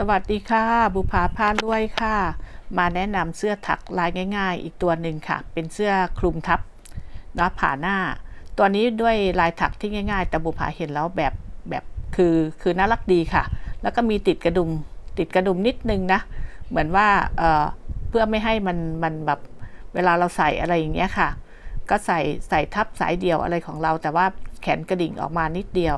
สวัสดีค่ะ บุภาพาด้วยค่ะ มาแนะนำเสื้อถักลายง่าย ๆ อีกตัวหนึ่งค่ะ เป็นเสื้อคลุมทับนะผ่าหน้า ตัวนี้ด้วยลายถักที่ง่าย ๆ แต่บุภาเห็นแล้วแบบแบบคือคือน่ารักดีค่ะ แล้วก็มีติดกระดุมติดกระดุมนิดนึงนะ เหมือนว่าเอ่อเพื่อไม่ให้มันมันแบบเวลาเราใส่อะไรอย่างเงี้ยค่ะ ก็ใส่ใส่ทับสายเดียวอะไรของเรา แต่ว่าแขนกระดิ่งออกมานิดเดียว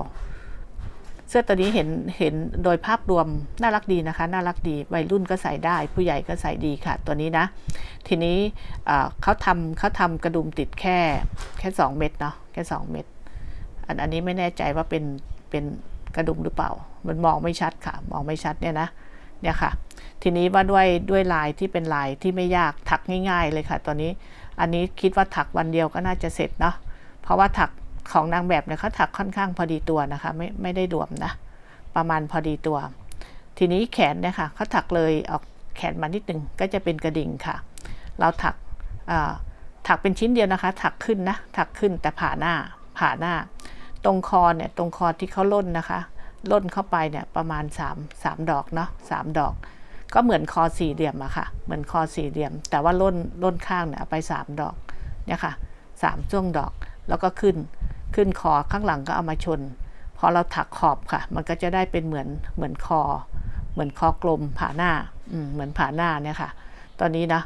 เสื้อตัวนี้เห็นเห็นโดยภาพรวมน่ารักดีนะคะ น่ารักดี วัยรุ่นก็ใส่ได้ ผู้ใหญ่ก็ใส่ดีค่ะ ตัวนี้นะ ทีนี้เขาทำเขาทำกระดุมติดแค่แค่ 2 เม็ดเนาะแค่ 2 เม็ดอันอันนี้ไม่แน่ใจว่าเป็นเป็นกระดุมหรือเปล่า มันมองไม่ชัดค่ะ มองไม่ชัดเนี่ยนะเนี่ยค่ะ ทีนี้ว่าด้วยด้วยลายที่เป็นลายที่ไม่ยากถักง่าย ๆ เลยค่ะตัวนี้อันนี้คิดว่าถักวันเดียวก็น่าจะเสร็จเนาะเพราะว่าถัก ของนางแบบเนี่ยเขาถักค่อนข้างพอดีตัวนะคะไม่ไม่ได้รวมนะประมาณพอดีตัว ทีนี้แขนเนี่ยค่ะเขาถักเลยออกแขนมานิดนึงก็จะเป็นกระดิ่งค่ะ เราถักอ่าถักเป็นชิ้นเดียวนะคะ ถักขึ้นนะถักขึ้นแต่ผ่าหน้าผ่าหน้า ตรงคอเนี่ยตรงคอที่เขาล่นนะคะล่นเข้าไปเนี่ยประมาณ3 3ดอกเนาะสามดอก ก็เหมือนคอสี่เหลี่ยมอะค่ะ เหมือนคอสี่เหลี่ยม แต่ว่าล่นล่นข้างเนี่ยเอาไป 3 ดอกเนี่ยค่ะสามช่วงดอกแล้วก็ขึ้น ขึ้นคอข้างหลังก็เอามาชน พอเราถักขอบค่ะ มันก็จะได้เป็นเหมือนเหมือนคอ เหมือนคอกลมผ่าหน้าอืมเหมือนผ่าหน้าเนี่ยค่ะ ตอนนี้นะ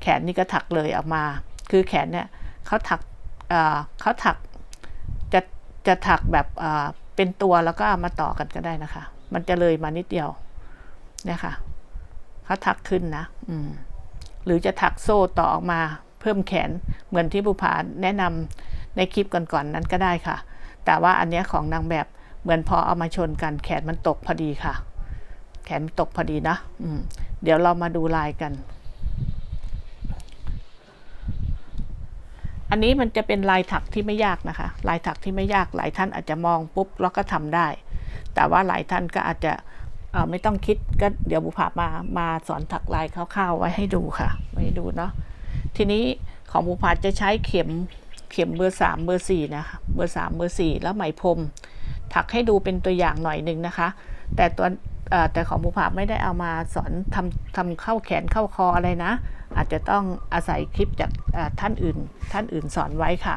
แขนนี่ก็ถักเลยออกมา คือแขนเนี่ยเขาถักเอ่อเขาถักจะจะถักแบบเอ่อเป็นตัวแล้วก็เอามาต่อกันก็ได้นะคะ มันจะเลยมานิดเดียวเนี่ยค่ะเขาถักขึ้นนะอืมหรือจะถักโซ่ต่อออกมา เพิ่มแขนเหมือนที่บุพาแนะนำ ในคลิปก่อนๆนั้นก็ได้ค่ะ แต่ว่าอันนี้ของนางแบบเหมือนพอเอามาชนกันแขนมันตกพอดีค่ะ แขนตกพอดีนะเดี๋ยวเรามาดูลายกัน อันนี้มันจะเป็นลายถักที่ไม่ยากนะคะ ลายถักที่ไม่ยากหลายท่านอาจจะมองปุ๊บแล้วก็ทำได้ แต่ว่าหลายท่านก็อาจจะไม่ต้องคิดก็เดี๋ยวบุพามามาสอนถักลายคร่าวๆไว้ให้ดูค่ะไว้ดูเนาะทีนี้ของบุพาจะใช้เข็ม เข็มเบอร์สามเบอร์สี่นะคะเบอร์สามเบอร์สี่แล้วไหมพรมถักให้ดูเป็นตัวอย่างหน่อยหนึ่งนะคะ แต่ตัวแต่ของบุพาไม่ได้เอามาสอนทำทำเข้าแขนเข้าคออะไรนะ อาจจะต้องอาศัยคลิปจากท่านอื่น ท่านอื่นสอนไว้ค่ะ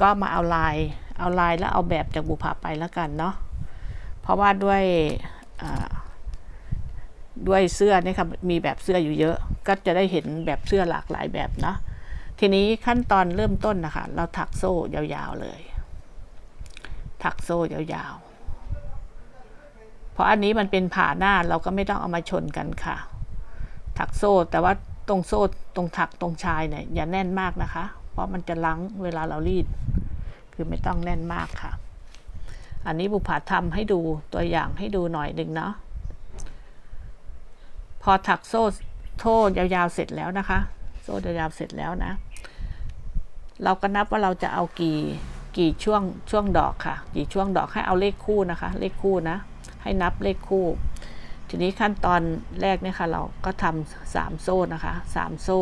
ก็มาเอาลายเอาลายแล้วเอาแบบจากบุพาไปแล้วกันเนาะเพราะว่าด้วยด้วยเสื้อเนี่ยค่ะมีแบบเสื้ออยู่เยอะ ก็จะได้เห็นแบบเสื้อหลากหลายแบบเนาะ ทีนี้ขั้นตอนเริ่มต้นนะคะ เราถักโซ่ยาวๆเลย ถักโซ่ยาวๆ เพราะอันนี้มันเป็นผ่าหน้าเราก็ไม่ต้องเอามาชนกันค่ะ ถักโซ่แต่ว่าตรงโซ่ตรงถักตรงชายเนี่ยอย่าแน่นมากนะคะ เพราะมันจะลังเวลาเรารีด คือไม่ต้องแน่นมากค่ะ อันนี้บุผาทำให้ดูตัวอย่างให้ดูหน่อยหนึ่งเนาะพอถักโซ่โซ่ยาวๆเสร็จแล้วนะคะ โซ่ยาวเสร็จแล้วนะ เราก็นับว่าเราจะเอากี่กี่ช่วงช่วงดอกค่ะ กี่ช่วงดอกให้เอาเลขคู่นะคะ เลขคู่นะ ให้นับเลขคู่ ทีนี้ขั้นตอนแรกเนี่ยค่ะ เราก็ทำสามโซ่นะคะสามโซ่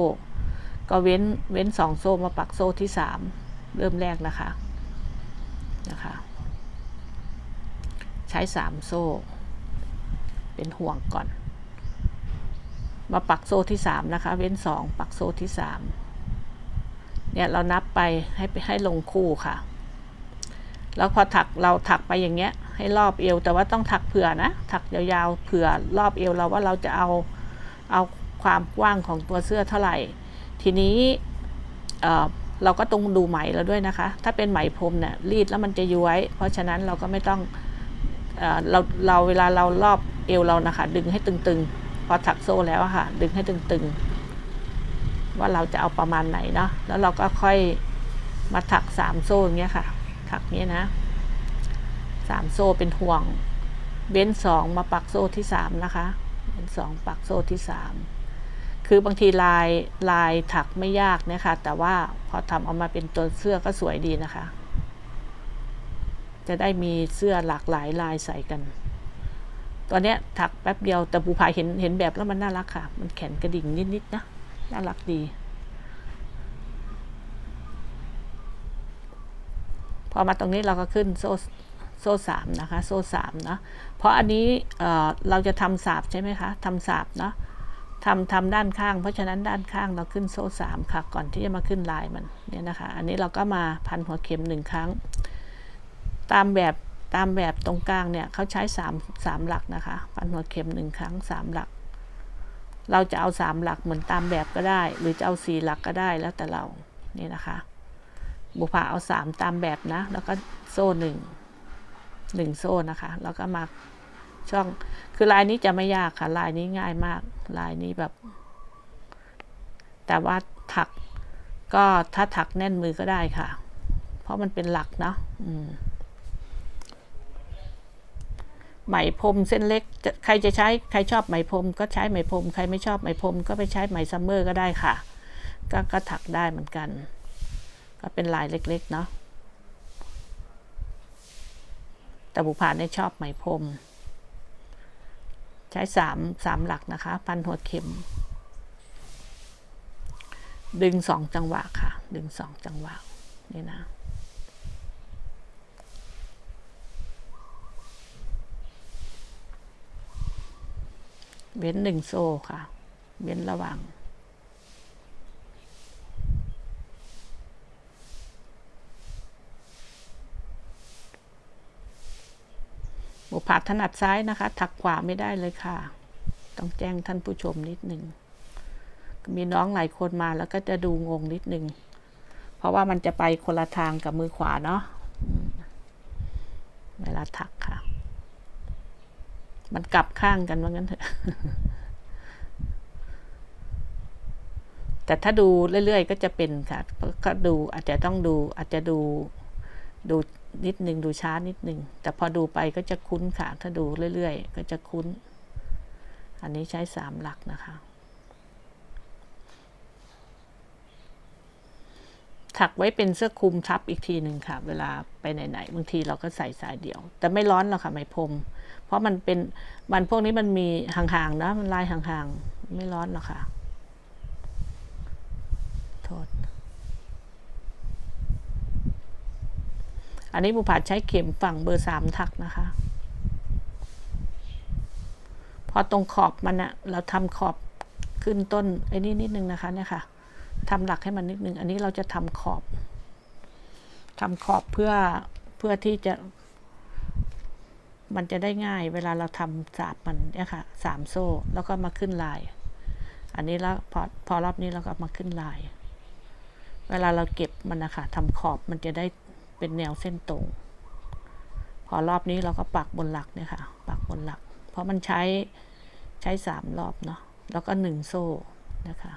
ก็เว้นเว้นสองโซ่มาปักโซ่ที่สามเริ่มแรกนะคะนะคะ ใช้สามโซ่ เป็นห่วงก่อน มาปักโซ่ที่สามนะคะ เว้นสองปักโซ่ที่สามเนี่ยเรานับไปให้ให้ลงคู่ค่ะ แล้วพอถักเราถักไปอย่างเงี้ย ให้รอบเอว แต่ว่าต้องถักเผื่อนะ ถักยาวๆ เผื่อรอบเอวเราว่าเราจะเอาเอาความกว้างของตัวเสื้อเท่าไหร่ ทีนี้เออเราก็ต้องดูไหมแล้วด้วยนะคะ ถ้าเป็นไหมพรมเนี่ยรีดแล้วมันจะย้วย เพราะฉะนั้นเราก็ไม่ต้องเออเราเราเวลาเรารอบเอวเรานะคะ ดึงให้ตึงๆ อถักโซ่แล้วค่ะ ดึงให้ตึงๆ ว่าเราจะเอาประมาณไหนเนาะแล้วเราก็ค่อยมาถักสามโซ่อย่างเงี้ยค่ะ ถักเนี้ยนะสามโซ่เป็นห่วงเว้นสองมาปักโซ่ที่สามนะคะเว้นสองปักโซ่ที่สามคือบางทีลายลายถักไม่ยากนี่ยค่ะแต่ว่าพอทำออกมาเป็นตัวเสื้อก็สวยดีนะคะ จะได้มีเสื้อหลากหลายลายใส่กัน ตัวเนี้ยถักแป๊บเดียวแต่ภูผาเห็นเห็นแบบแล้วมันน่ารักค่ะ มันแขนกระดิ่งนิดๆนะน่ารักดีพอมาตรงนี้เราก็ขึ้นโซ่โซ่สามนะคะ โซ่สามเนาะเพราะอันนี้เอ่อเราจะทำสาบใช่ไหมคะทำสาบเนาะทำทำด้านข้าง เพราะฉะนั้นด้านข้างเราขึ้นโซ่สามค่ะ ก่อนที่จะมาขึ้นลายมันเนี่ยนะคะ อันนี้เราก็มาพันหัวเข็มหนึ่งครั้ง ตามแบบ ตามแบบตรงกลางเนี่ยเขาใช้สามสามหลักนะคะพันหัวเข็มหนึ่งครั้งสามหลัก เราจะเอาสามหลักเหมือนตามแบบก็ได้ หรือจะเอาสี่หลักก็ได้แล้วแต่เรานี่นะคะบุพาเอาสามตามแบบนะ แล้วก็โซ่หนึ่งหนึ่งโซ่นะคะ แล้วก็มาช่องคือลายนี้จะไม่ยากค่ะ ลายนี้ง่ายมาก ลายนี้แบบ แต่ว่าถักก็ถ้าถักแน่นมือก็ได้ค่ะ เพราะมันเป็นหลักเนาะอืม ไหมพรมเส้นเล็กใครจะใช้ใครชอบไหมพรมก็ใช้ไหมพรมใครไม่ชอบไหมพรมก็ไปใช้ไหมซัมเมอร์ก็ได้ค่ะ ก็ก็ถักได้เหมือนกัน ก็เป็นลายเล็กๆเนาะแต่บุพาเนี่ยชอบไหมพรมใช้สามสามหลักนะคะ พันหัวเข็ม ดึงสองจังหวะค่ะ ดึงสองจังหวะนี่นะ เว้นหนึ่งโซ่ค่ะ เว้นระหว่าง บุพาถนัดซ้ายนะคะ ถักขวาไม่ได้เลยค่ะ ต้องแจ้งท่านผู้ชมนิดหนึ่ง มีน้องหลายคนมาแล้วก็จะดูงงนิดหนึ่ง เพราะว่ามันจะไปคนละทางกับมือขวาเนาะ เวลาถักค่ะ มันกลับข้างกันว่างั้นเถอะ แต่ถ้าดูเรื่อยๆ ก็จะเป็นค่ะ ก็ดูอาจจะต้องดูอาจจะดูดูนิดหนึ่งดูช้านิดหนึ่งแต่พอดูไปก็จะคุ้นค่ะ ถ้าดูเรื่อยๆ ก็จะคุ้น อันนี้ใช้สามหลักนะคะ ถักไว้เป็นเสื้อคลุมทับอีกทีหนึ่งค่ะ เวลาไปไหนๆบางทีเราก็ใส่สายเดี่ยว แต่ไม่ร้อนหรอกค่ะไหมพรม เพราะมันเป็นมันพวกนี้มันมีห่างๆนะมันลายห่างๆ ไม่ร้อนหรอกค่ะ โทษ อันนี้บุพาใช้เข็มฝั่งเบอร์สามถักนะคะ พอตรงขอบมันอะเราทำขอบขึ้นต้นไอ้นี่นิดนึงนะคะเนี่ยค่ะทำหลักให้มันนิดนึง อันนี้เราจะทำขอบทำขอบเพื่อเพื่อที่จะ มันจะได้ง่ายเวลาเราทำสาบมันเนี่ยค่ะสามโซ่ แล้วก็มาขึ้นลาย อันนี้แล้วพอพอรอบนี้เราก็มาขึ้นลาย เวลาเราเก็บมันนะคะทำขอบมันจะได้เป็นแนวเส้นตรง พอรอบนี้เราก็ปักบนหลักเนี่ยค่ะปักบนหลัก เพราะมันใช้ใช้สามรอบเนาะแล้วก็หนึ่งโซ่นะคะ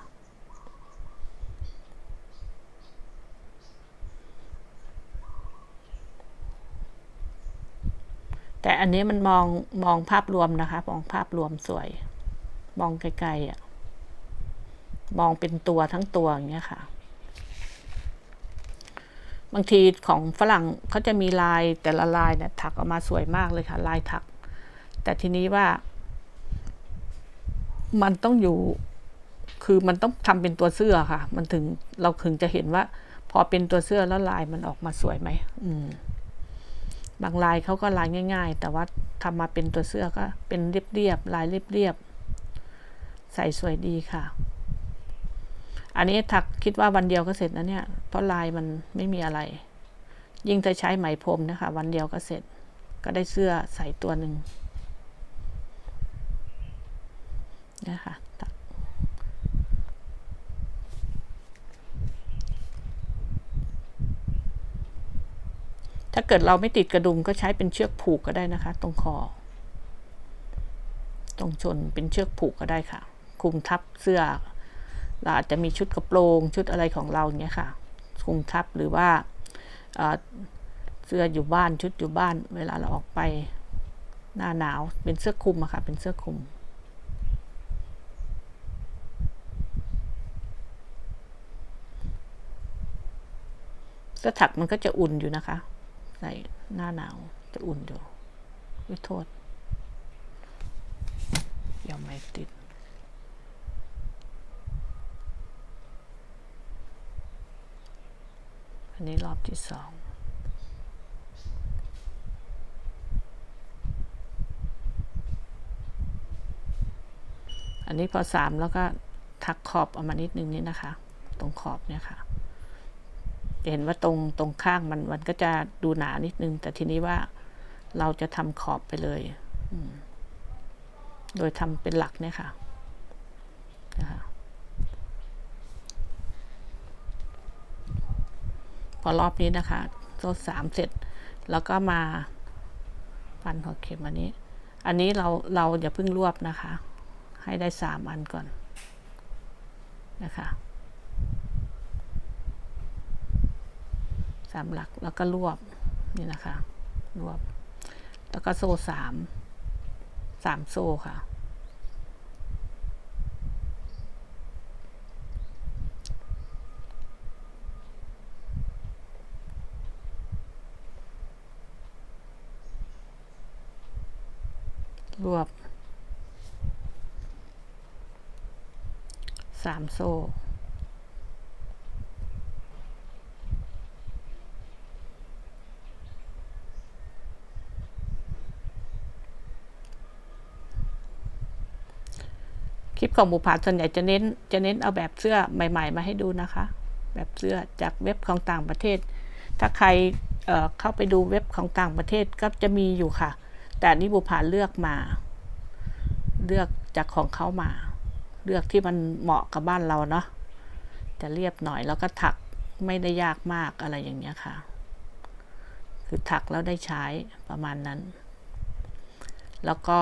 แต่อันนี้มันมองมองภาพรวมนะคะ มองภาพรวมสวย มองไกลๆอะ่ะ มองเป็นตัวทั้งตัวอย่างเงี้ยค่ะ บางทีของฝรั่งเขาจะมีลายแต่ละลายเนี่ยถักออกมาสวยมากเลยค่ะ ลายถัก แต่ทีนี้ว่า มันต้องอยู่ คือมันต้องทำเป็นตัวเสื้อค่ะ มันถึงเราถึงจะเห็นว่า พอเป็นตัวเสื้อแล้วลายมันออกมาสวยไหมอืม บางลายเขาก็ลายง่าย ๆ แต่ว่าทำมาเป็นตัวเสื้อก็เป็นเรียบๆลายเรียบๆใส่สวยดีค่ะ อันนี้ถักคิดว่าวันเดียวก็เสร็จนะเนี่ย เพราะลายมันไม่มีอะไร ยิ่งจะใช้ไหมพรมนะคะ วันเดียวก็เสร็จ ก็ได้เสื้อใส่ตัวหนึ่งนะคะ ถ้าเกิดเราไม่ติดกระดุมก็ใช้เป็นเชือกผูกก็ได้นะคะ ตรงคอ ตรงชนเป็นเชือกผูกก็ได้ค่ะ คลุมทับเสื้อ เราอาจจะมีชุดกระโปรงชุดอะไรของเราอย่างเงี้ยค่ะ คลุมทับหรือว่าเสื้ออยู่บ้านชุดอยู่บ้าน เวลาเราออกไปหน้าหนาวเป็นเสื้อคลุมอะค่ะ เป็นเสื้อคลุมเสื้อถักมันก็จะอุ่นอยู่นะคะ ใส่หน้าหนาวจะอุ่นอยู่วิโทษยังไม่ติด อันนี้รอบที่สองอันนี้พอสามแล้วก็ทักขอบออกมานิดนึงนี่นะคะ ตรงขอบเนี่ยค่ะ จะเห็นว่าตรงตรงข้างมันมันก็จะดูหนานิดนึง แต่ทีนี้ว่าเราจะทำขอบไปเลย โดยทำเป็นหลักเนี่ยค่ะนะคะพอรอบนี้นะคะโซ่สามเสร็จ แล้วก็มาพันหัวเข็มอันนี้ อันนี้เราเราอย่าเพิ่งรวบนะคะ ให้ได้สามอันก่อนนะคะ สามหลักแล้วก็รวบนี่นะคะ รวบ แล้วก็โซ่สามสามโซ่ค่ะ รวบสามโซ่ ของบุพาส่วนใหญ่จะเน้นจะเน้นเอาแบบเสื้อใหม่ ๆ มาให้ดูนะคะ แบบเสื้อจากเว็บของต่างประเทศ ถ้าใครเเข้าไปดูเว็บของต่างประเทศก็จะมีอยู่ค่ะ แต่นี่บุพาเลือกมา เลือกจากของเขามา เลือกที่มันเหมาะกับบ้านเราเนาะจะเรียบหน่อยแล้วก็ถักไม่ได้ยากมากอะไรอย่างเงี้ยค่ะ คือถักแล้วได้ใช้ประมาณนั้น แล้วก็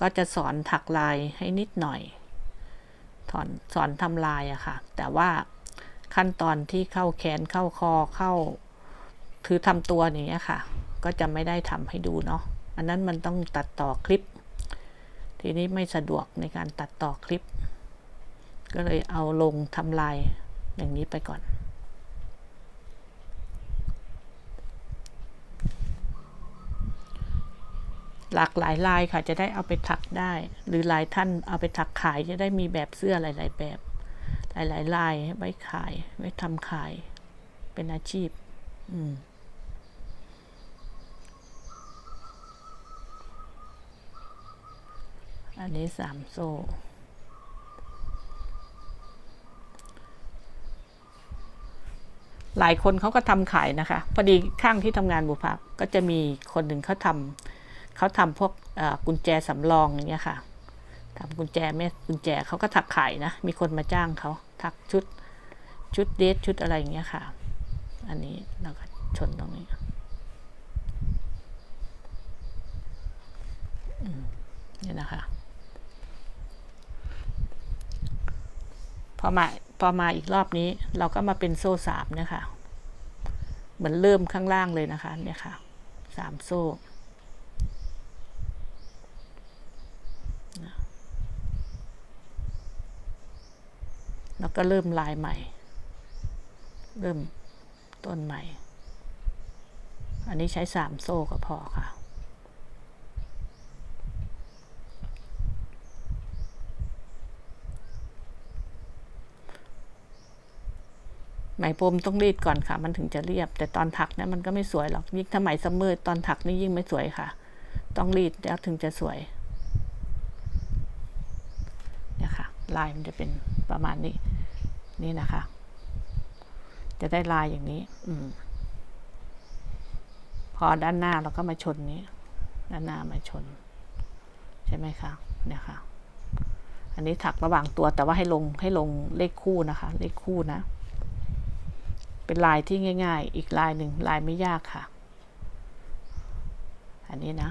ก็จะสอนถักลายให้นิดหน่อย สอนสอนทำลายอะค่ะ แต่ว่าขั้นตอนที่เข้าแขนเข้าคอเข้า คือทำตัวอย่างเงี้ยค่ะ ก็จะไม่ได้ทำให้ดูเนาะอันนั้นมันต้องตัดต่อคลิป ทีนี้ไม่สะดวกในการตัดต่อคลิป ก็เลยเอาลงทำลายอย่างนี้ไปก่อน หลากหลายลายค่ะ จะได้เอาไปถักได้ หรือหลายท่านเอาไปถักขายจะได้มีแบบเสื้อหลาย ๆ แบบ หลาย ๆ ลายไว้ขาย ไว้ทำขาย เป็นอาชีพ อืมอันนี้สามโซ่ หลายคนเขาก็ทำขายนะคะ พอดีข้างที่ทำงานบุพาก็จะมีคนหนึ่งเขาทำ เขาทำพวกกุญแจสำรองอย่างเงี้ยค่ะทำกุญแจแม่กุญแจเขาก็ถักขายนะ มีคนมาจ้างเขาถักชุดชุดเดทชุดอะไรอย่างเงี้ยค่ะ อันนี้เราก็ชนตรงนี้นี่นะคะ พอมาพอมาอีกรอบนี้ เราก็มาเป็นโซ่สามเนี่ยค่ะ เหมือนเริ่มข้างล่างเลยนะคะ เนี่ยค่ะสามโซ่ แล้วก็เริ่มลายใหม่ เริ่มต้นใหม่ อันนี้ใช้สามโซ่ก็พอค่ะ ไหมพรมต้องรีดก่อนค่ะ มันถึงจะเรียบ แต่ตอนถักเนี่ยมันก็ไม่สวยหรอก ยิ่งถ้าไหมซัมเมอร์ตอนถักนี่ยิ่งไม่สวยค่ะ ต้องรีดแล้วถึงจะสวย เนี่ยค่ะ ลายมันจะเป็นประมาณนี้ นี่นะคะ จะได้ลายอย่างนี้ อืม พอด้านหน้าเราก็มาชนนี้ ด้านหน้ามาชน ใช่ไหมคะเนี่ยค่ะ อันนี้ถักระหว่างตัวแต่ว่าให้ลงให้ลงเลขคู่นะคะ เลขคู่นะ เป็นลายที่ง่าย ๆ อีกลายหนึ่งลายไม่ยากค่ะ อันนี้นะ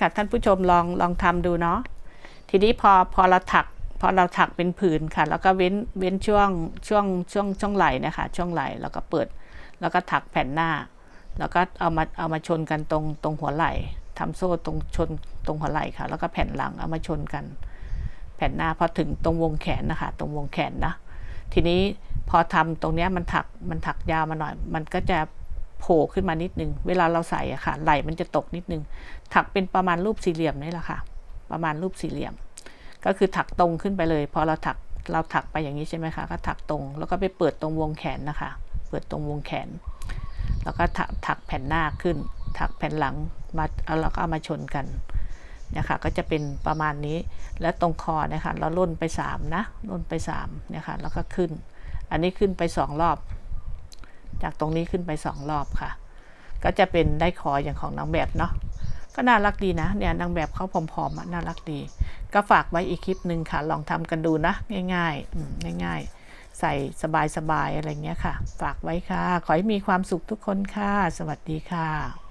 คะท่านผู้ชมลองลองทำดูเนาะทีนี้พอพอเราถักพอเราถักเป็นผืนค่ะ แล้วก็เว้นเว้นช่วงช่วงช่วงช่วงไหล่นะคะ ช่วงไหล่แล้วก็เปิด แล้วก็ถักแผ่นหน้า แล้วก็เอามาเอามาชนกันตรงตรงหัวไหล่ทำโซ่ตรงชนตรงหัวไหล่ค่ะ แล้วก็แผ่นหลังเอามาชนกัน แผ่นหน้าพอถึงตรงวงแขนนะคะ ตรงวงแขนนะ ทีนี้พอทำตรงเนี้ยมันถักมันถักยาวมาหน่อย มันก็จะ โผล่ขึ้นมานิดนึง เวลาเราใส่อะค่ะ ไหล่มันจะตกนิดนึง ถักเป็นประมาณรูปสี่เหลี่ยมนี่แหละค่ะ ประมาณรูปสี่เหลี่ยม ก็คือถักตรงขึ้นไปเลย พอเราถัก เราถักไปอย่างนี้ใช่ไหมคะ ก็ถักตรง แล้วก็ไปเปิดตรงวงแขนนะคะ เปิดตรงวงแขน แล้วก็ถักถักแผ่นหน้าขึ้น ถักแผ่นหลัง มาเอาแล้วก็เอามาชนกันนะคะก็จะเป็นประมาณนี้ และตรงคอนะคะเราล่นไปสามนะล่นไปสามนะคะแล้วก็ขึ้น อันนี้ขึ้นไปสองรอบ จากตรงนี้ขึ้นไปสองรอบค่ะ ก็จะเป็นได้คออย่างของนางแบบเนาะก็น่ารักดีนะเนี่ยนางแบบเขาผอมๆน่ารักดี ก็ฝากไว้อีกคลิปหนึ่งค่ะ ลองทำกันดูนะ ง่ายๆง่าย ๆ ใส่สบายๆอะไรเงี้ยค่ะ ฝากไว้ค่ะ ขอให้มีความสุขทุกคนค่ะ สวัสดีค่ะ